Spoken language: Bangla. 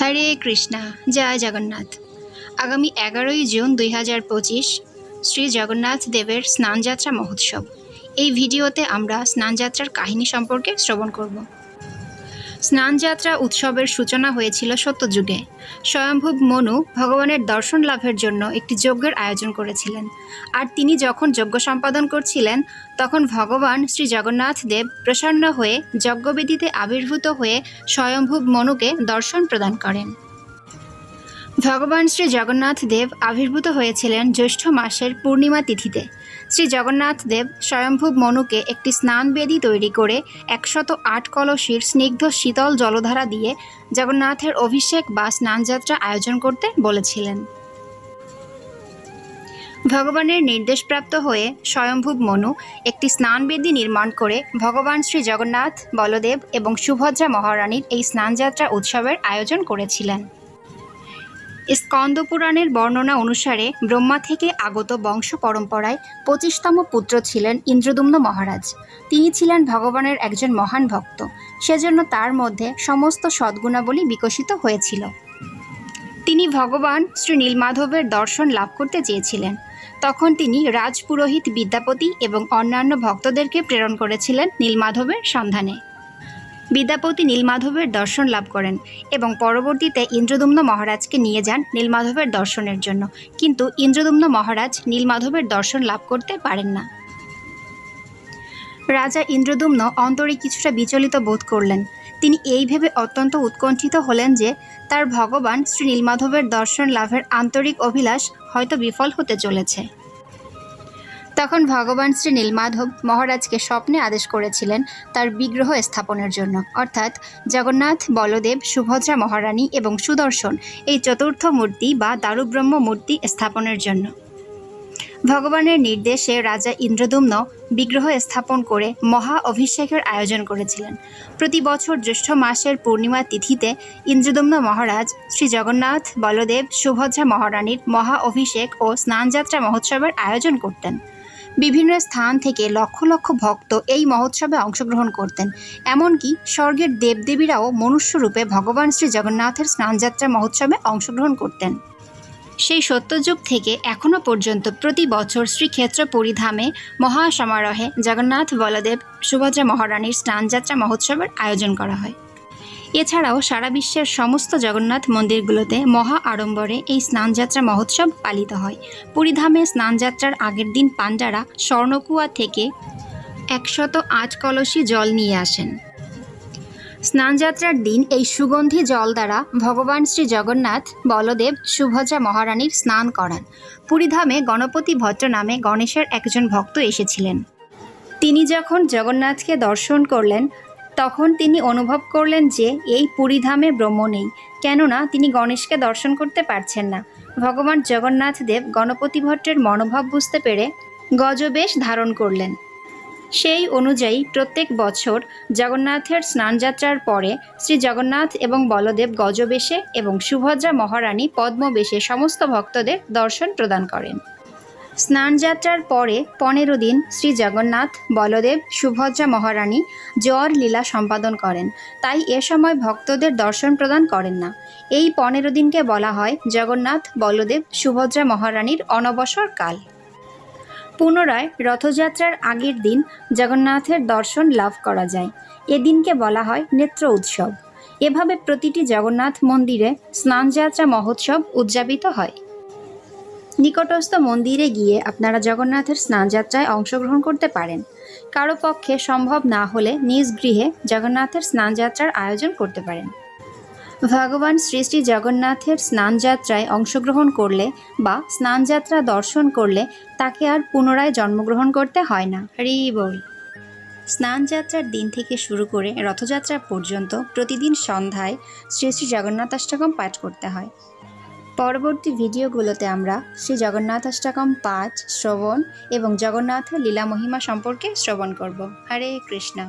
হরে কৃষ্ণা, জয় জগন্নাথ। আগামী এগারোই জুন দুই হাজার পঁচিশ শ্রী জগন্নাথ দেবের স্নানযাত্রা মহোৎসব। এই ভিডিওতে আমরা স্নানযাত্রার কাহিনী সম্পর্কে শ্রবণ করব। স্নানযাত্রা উৎসবের সূচনা হয়েছিল সত্যযুগে। স্বয়ম্ভুব মনু ভগবানের দর্শন লাভের জন্য একটি যজ্ঞের আয়োজন করেছিলেন। আর তিনি যখন যজ্ঞ সম্পাদন করছিলেন, তখন ভগবান শ্রী জগন্নাথ দেব প্রসন্ন হয়ে যজ্ঞবিধিতে আবির্ভূত হয়ে স্বয়ম্ভুব মনুকে দর্শন প্রদান করেন। ভগবান শ্রী জগন্নাথ দেব আবির্ভূত হয়েছিলেন জ্যৈষ্ঠ মাসের পূর্ণিমা তিথিতে। শ্রী জগন্নাথ দেব স্বয়ম্ভুব মনুকে একটি স্নানবেদী তৈরি করে একশত আট কলসির স্নিগ্ধ শীতল জলধারা দিয়ে জগন্নাথের অভিষেক বা স্নানযাত্রা আয়োজন করতে বলেছিলেন। ভগবানের নির্দেশপ্রাপ্ত হয়ে স্বয়ম্ভুব মনু একটি স্নানবেদী নির্মাণ করে ভগবান শ্রী জগন্নাথ, বলদেব এবং সুভদ্রা মহারানীর এই স্নানযাত্রা উৎসবের আয়োজন করেছিলেন। স্কন্দ পুরাণের বর্ণনা অনুসারে ব্রহ্মা থেকে আগত বংশ পরম্পরায় পঁচিশতম পুত্র ছিলেন ইন্দ্রদুম্ন মহারাজ। তিনি ছিলেন ভগবানের একজন মহান ভক্ত। সেজন্য তার মধ্যে সমস্ত সদ্গুণাবলী বিকশিত হয়েছিল। তিনি ভগবান শ্রী নীলমাধবের দর্শন লাভ করতে চেয়েছিলেন। তখন তিনি রাজপুরোহিত বিদ্যাপতি এবং অন্যান্য ভক্তদেরকে প্রেরণ করেছিলেন নীলমাধবের সন্ধানে। বিদ্যাপতি নীলমাধবের দর্শন লাভ করেন এবং পরবর্তীতে ইন্দ্রদুম্ন মহারাজকে নিয়ে যান নীলমাধবের দর্শনের জন্য। কিন্তু ইন্দ্রদুম্ন মহারাজ নীলমাধবের দর্শন লাভ করতে পারেন না। রাজা ইন্দ্রদুম্ন অন্তরে কিছুটা বিচলিত বোধ করলেন। তিনি এই ভেবে অত্যন্ত উৎকণ্ঠিত হলেন যে, তার ভগবান শ্রী নীলমাধবের দর্শন লাভের আন্তরিক অভিলাষ হয়তো বিফল হতে চলেছে। তখন ভগবান শ্রী নীলমাধব মহারাজকে স্বপ্নে আদেশ করেছিলেন তার বিগ্রহ স্থাপনের জন্য। অর্থাৎ জগন্নাথ, বলদেব, সুভদ্রা মহারানী এবং সুদর্শন এই চতুর্থ মূর্তি বা দারুব্রহ্ম মূর্তি স্থাপনের জন্য। ভগবানের নির্দেশে রাজা ইন্দ্রদুম্ন বিগ্রহ স্থাপন করে মহা অভিষেকের আয়োজন করেছিলেন। প্রতি বছর জ্যৈষ্ঠ মাসের পূর্ণিমা তিথিতে ইন্দ্রদুম্ন মহারাজ শ্রী জগন্নাথ, বলদেব, সুভদ্রা মহারানীর মহা অভিষেক ও স্নানযাত্রা মহোৎসবের আয়োজন করতেন। বিভিন্ন স্থান থেকে লক্ষ লক্ষ ভক্ত এই মহোৎসবে অংশগ্রহণ করতেন। এমনকি স্বর্গের দেবদেবীরাও মনুষ্যরূপে ভগবান শ্রী জগন্নাথের স্নানযাত্রা মহোৎসবে অংশগ্রহণ করতেন। সেই সত্যযুগ থেকে এখনও পর্যন্ত প্রতি বছর শ্রীক্ষেত্র পরিধামে মহাসমারোহে জগন্নাথ বলদেব সুভদ্রা মহারানীর স্নানযাত্রা মহোৎসবের আয়োজন করা হয়। এছাড়াও সারা বিশ্বের সমস্ত জগন্নাথ মন্দিরগুলোতে মহা আড়ম্বরে এই স্নানযাত্রা মহোৎসব পালিত হয়। পুরীধামে স্নানযাত্রার আগের দিন পাণ্ডারা স্বর্ণকুয়া থেকে একশত আট কলসি জল নিয়ে আসেন। স্নানযাত্রার দিন এই সুগন্ধি জল দ্বারা ভগবান শ্রী জগন্নাথ বলদেব সুভদ্রা মহারানীর স্নান করান। পুরীধামে গণপতি ভট্ট নামে গণেশের একজন ভক্ত এসেছিলেন। তিনি যখন জগন্নাথকে দর্শন করলেন তখন তিনি অনুভব করলেন যে এই পুরীধামে ব্রহ্ম নেই, কেননা তিনি গণেশকে দর্শন করতে পারছেন না। ভগবান জগন্নাথ দেব গণপতি ভট্টের মনোভাব বুঝতে পেরে গজবেশ ধারণ করলেন। সেই অনুযায়ী প্রত্যেক বছর জগন্নাথের স্নানযাত্রার পরে শ্রী জগন্নাথ এবং বলদেব গজবেশে এবং সুভদ্রা মহারানী পদ্মবেশে সমস্ত ভক্তদের দর্শন প্রদান করেন। স্নানযাত্রার পরে পনেরো দিন শ্রী জগন্নাথ, বলদেব, সুভদ্রা মহারানী জ্বর, লীলা সম্পাদন করেন। তাই এ সময় ভক্তদের দর্শন প্রদান করেন না। এই পনেরো দিনকে বলা হয় জগন্নাথ, বলদেব, সুভদ্রা মহারানীর অনবসর কাল। পুনরায় রথযাত্রার আগের দিন জগন্নাথের দর্শন লাভ করা যায়। এদিনকে বলা হয় নেত্র উৎসব। এভাবে প্রতিটি জগন্নাথ মন্দিরে স্নানযাত্রা মহোৎসব উদযাপিত হয়। নিকটস্থ মন্দিরে গিয়ে আপনারা জগন্নাথের স্নানযাত্রায় অংশগ্রহণ করতে পারেন। কারও পক্ষে সম্ভব না হলে নিজ গৃহে জগন্নাথের স্নানযাত্রার আয়োজন করতে পারেন। ভগবান শ্রী শ্রী জগন্নাথের স্নানযাত্রায় অংশগ্রহণ করলে বা স্নানযাত্রা দর্শন করলে তাকে আর পুনরায় জন্মগ্রহণ করতে হয় না। হরি বল। স্নানযাত্রার দিন থেকে শুরু করে রথযাত্রা পর্যন্ত প্রতিদিন সন্ধ্যায় শ্রী শ্রী জগন্নাথাষ্টকম পাঠ করতে হয়। পরবর্তী ভিডিওগুলোতে আমরা শ্রী জগন্নাথ অষ্টাকম পাঁচ, শ্রবণ এবং জগন্নাথ লীলা মহিমা সম্পর্কে শ্রবণ করব। হরে কৃষ্ণা।